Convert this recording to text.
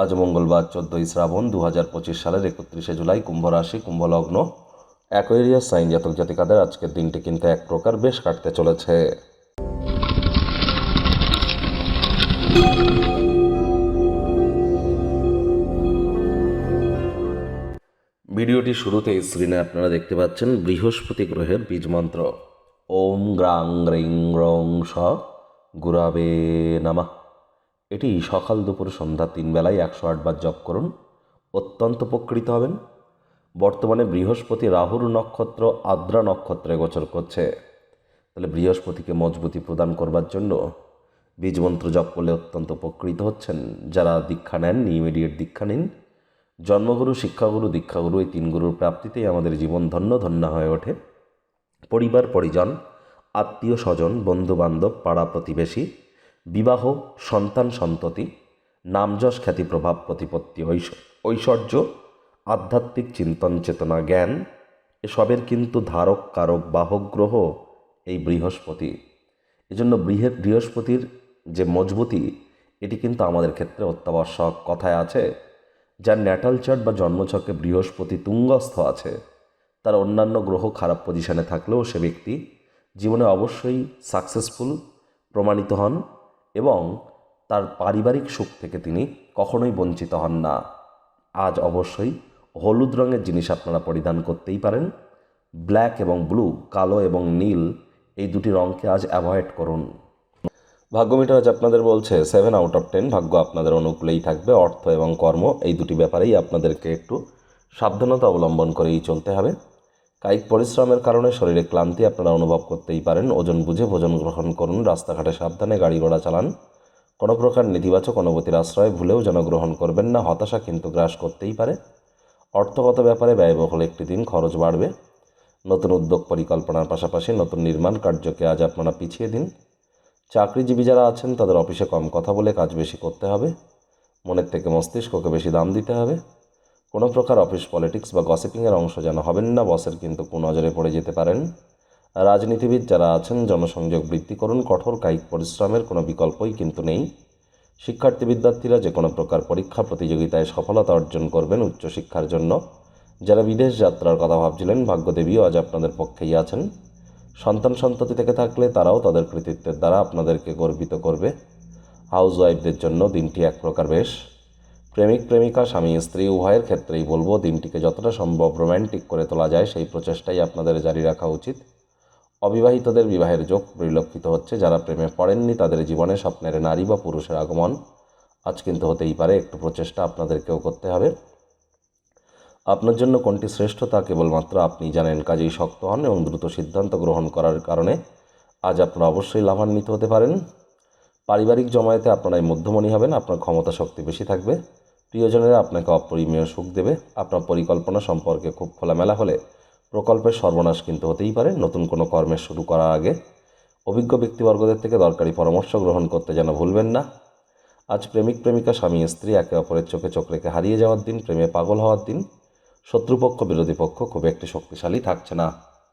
আজ মঙ্গলবার চোদ্দোই শ্রাবণ দু হাজার পঁচিশ সালের একত্রিশে জুলাই কুম্ভ রাশি, কুম্ভ লগ্ন অ্যাকোয়েরিয়াস সাইন জাতক জাতিকাদের আজকের দিনটি কিন্তু এক প্রকার বেশ কাটতে চলেছে। ভিডিওটি শুরুতে স্ক্রিনে আপনারা দেখতে পাচ্ছেন বৃহস্পতি গ্রহের বীজ মন্ত্র। ওম গ্রাং, গ্রিং, রং, স, গুরাবে, নামা। এটি সকাল দুপুর সন্ধ্যা তিন বেলায় একশো আটবার জপ করুন। অত্যন্ত উপকৃত হবেন। বর্তমানে বৃহস্পতি রাহুর নক্ষত্র আদ্রা নক্ষত্রে গোচর করছে। তাহলে বৃহস্পতিকে মজবুতি প্রদান করবার জন্য বীজমন্ত্র জপ করলে অত্যন্ত উপকৃত হচ্ছেন। যারা দীক্ষা নেন, ইমিডিয়েট দীক্ষা নিন। জন্মগুরু, শিক্ষাগুরু, দীক্ষাগুরু এই তিন গুরুর প্রাপ্তিতেই আমাদের জীবন ধন্য ধন্য হয়ে ওঠে। পরিবার, পরিজন, আত্মীয় স্বজন বন্ধু বান্ধব পাড়া প্রতিবেশী বিবাহ, সন্তান সন্ততি, নামযশ খ্যাতি প্রভাব প্রতিপত্তি ঐশ- ঐশ্বর্য, আধ্যাত্মিক চিন্তন চেতনা জ্ঞান, এসবের কিন্তু ধারক, কারক, বাহক গ্রহ এই বৃহস্পতি। এজন্য বৃহে বৃহস্পতির যে মজবুতি, এটি কিন্তু আমাদের ক্ষেত্রে অত্যাবশ্যক। কথায় আছে, যার ন্যাটাল চার্ট বা জন্মছকে বৃহস্পতি তুঙ্গস্থ আছে, তার অন্যান্য গ্রহ খারাপ পজিশনে থাকলেও সে ব্যক্তি জীবনে অবশ্যই সাকসেসফুল প্রমাণিত হন এবং তার পারিবারিক সুখ থেকে তিনি কখনোই বঞ্চিত হন না। আজ অবশ্যই হলুদ রঙের জিনিস আপনারা পরিধান করতেই পারেন। ব্ল্যাক এবং ব্লু, কালো এবং নীল এই দুটি রঙকে আজ অ্যাভয়েড করুন। ভাগ্যমিটার আজ আপনাদের বলছে সেভেন আউট অফ টেন ভাগ্য আপনাদের অনুকূলেই থাকবে। অর্থ এবং কর্ম এই দুটি ব্যাপারেই আপনাদেরকে একটু সাবধানতা অবলম্বন করেই চলতে হবে। কায়িক পরিশ্রমের কারণে শরীরে ক্লান্তি আপনারা অনুভব করতেই পারেন। ওজন বুঝে ভোজন গ্রহণ করুন, রাস্তাঘাটে সাবধানে গাড়ি ঘোড়া চালান। কোনো প্রকার নেতিবাচক অনুভূতির আশ্রয় ভুলেও যেন গ্রহণ করবেন না, হতাশা কিন্তু গ্রাস করতেই পারে। অর্থগত ব্যাপারে ব্যয়বহুল একটি দিন, খরচ বাড়বে। নতুন উদ্যোগ পরিকল্পনার পাশাপাশি নতুন নির্মাণ কার্যকে আজ আপনারা পিছিয়ে দিন। চাকরিজীবী যারা আছেন, তাদের অফিসে কম কথা বলে কাজ বেশি করতে হবে। মনের থেকে মস্তিষ্ককে বেশি দাম দিতে হবে। কোনো প্রকার অফিস পলিটিক্স বা গসিপিংয়ের অংশ যেন হবেন না, বসের কিন্তু কোন নজরে পড়ে যেতে পারেন। রাজনীতিবিদ যারা আছেন, জনসংযোগ বৃদ্ধি করুন, কঠোর কায়িক পরিশ্রমের কোনো বিকল্পই কিন্তু নেই। শিক্ষার্থী বিদ্যার্থীরা যে কোনো প্রকার পরীক্ষা প্রতিযোগিতায় সফলতা অর্জন করবেন উচ্চশিক্ষার জন্য। যারা বিদেশ যাত্রার কথা ভাবছিলেন, ভাগ্যদেবীও আজ আপনাদের পক্ষেই আছেন। সন্তান সন্ততি থেকে থাকলে তারাও তাদের কৃতিত্বের দ্বারা আপনাদেরকে গর্বিত করবে। হাউস ওয়াইফদের জন্য দিনটি এক প্রকার বেশ। প্রেমিক, প্রেমিকা, স্বামী, স্ত্রী, উভয়ের ক্ষেত্রেই বলব দিনটিকে যতটা সম্ভব রোম্যান্টিক করে তোলা যায়, সেই প্রচেষ্টাই আপনাদের জারি রাখা উচিত। অবিবাহিতদের বিবাহের যোগ পরিলক্ষিত হচ্ছে, যারা প্রেমে পড়েননি তাদের জীবনে স্বপ্নের নারী বা পুরুষের আগমন। আজ কিন্তু হতেই পারে, একটু প্রচেষ্টা আপনাদেরকেও করতে হবে। আপনার জন্য কোনটি শ্রেষ্ঠ তা কেবলমাত্র আপনি জানেন, কাজেই শক্ত হন এবং দ্রুত সিদ্ধান্ত গ্রহণ করার কারণে আজ আপনারা অবশ্যই লাভান্বিত হতে পারেন। পারিবারিক জমায়েতে আপনারাই মধ্যমণি হবেন, আপনার ক্ষমতা শক্তি বেশি থাকবে, প্রিয়জনেরা আপনাকে অপরিমেয় সুখ দেবে, আপনার পরিকল্পনা সম্পর্কে খুব খোলামেলা হলে প্রকল্পের সর্বনাশ কিন্তু হতেই পারে। নতুন কোনো কর্মের শুরু করার আগে অভিজ্ঞ ব্যক্তিবর্গদের থেকে দরকারি পরামর্শ গ্রহণ করতে যেন ভুলবেন না। আজ প্রেমিক প্রেমিকা, স্বামী, স্ত্রী, একে অপরের চোখে চোখ রেখে হারিয়ে যাওয়ার দিন, প্রেমে পাগল হওয়ার দিন, শত্রুপক্ষ, বিরোধী পক্ষ খুব একটি শক্তিশালী থাকছে না।